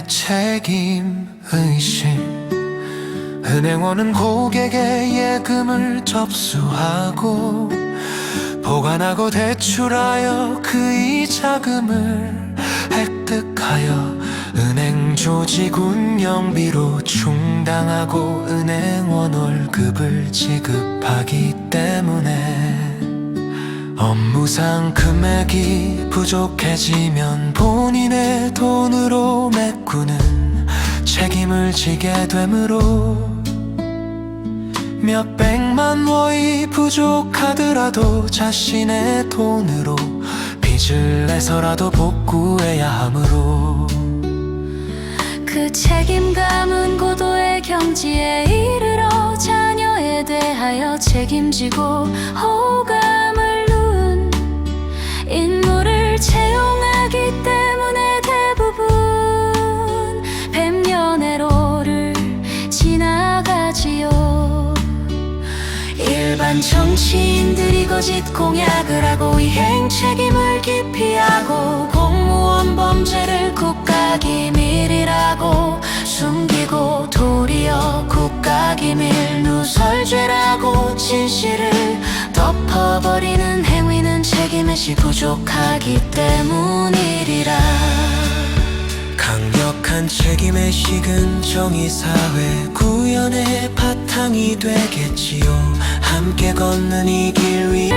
책임 의식 은행원은 고객의 예금을 접수하고 보관하고 대출하여 그 이자금을 획득하여 은행 조직 운영비로 충당하고 은행원 월급을 지급하기 때문에 업무상 금액이 부족해지면 본인의 돈으로 메꾸는 책임을 지게 되므로 몇 백만 원이 부족하더라도 자신의 돈으로 빚을 내서라도 복구해야 하므로 그 책임감은 고도의 경지에 이르러 자녀에 대하여 책임지고 누운 인물을 채용하기 때문에 대부분 뱀연애로를 지나가지요. 일반 정치인들이 거짓 공약을 하고 이행 책임을 기피하고 공무원 범죄를 국가기밀이라고 숨기고 도리어 국가기밀 누설죄라고 진실을 덮어버리는 책임의시 부족하기 때문이리라. 강력한 책임의 식은 정의사회 구현의 바탕이 되겠지요. 함께 걷는 이 길 위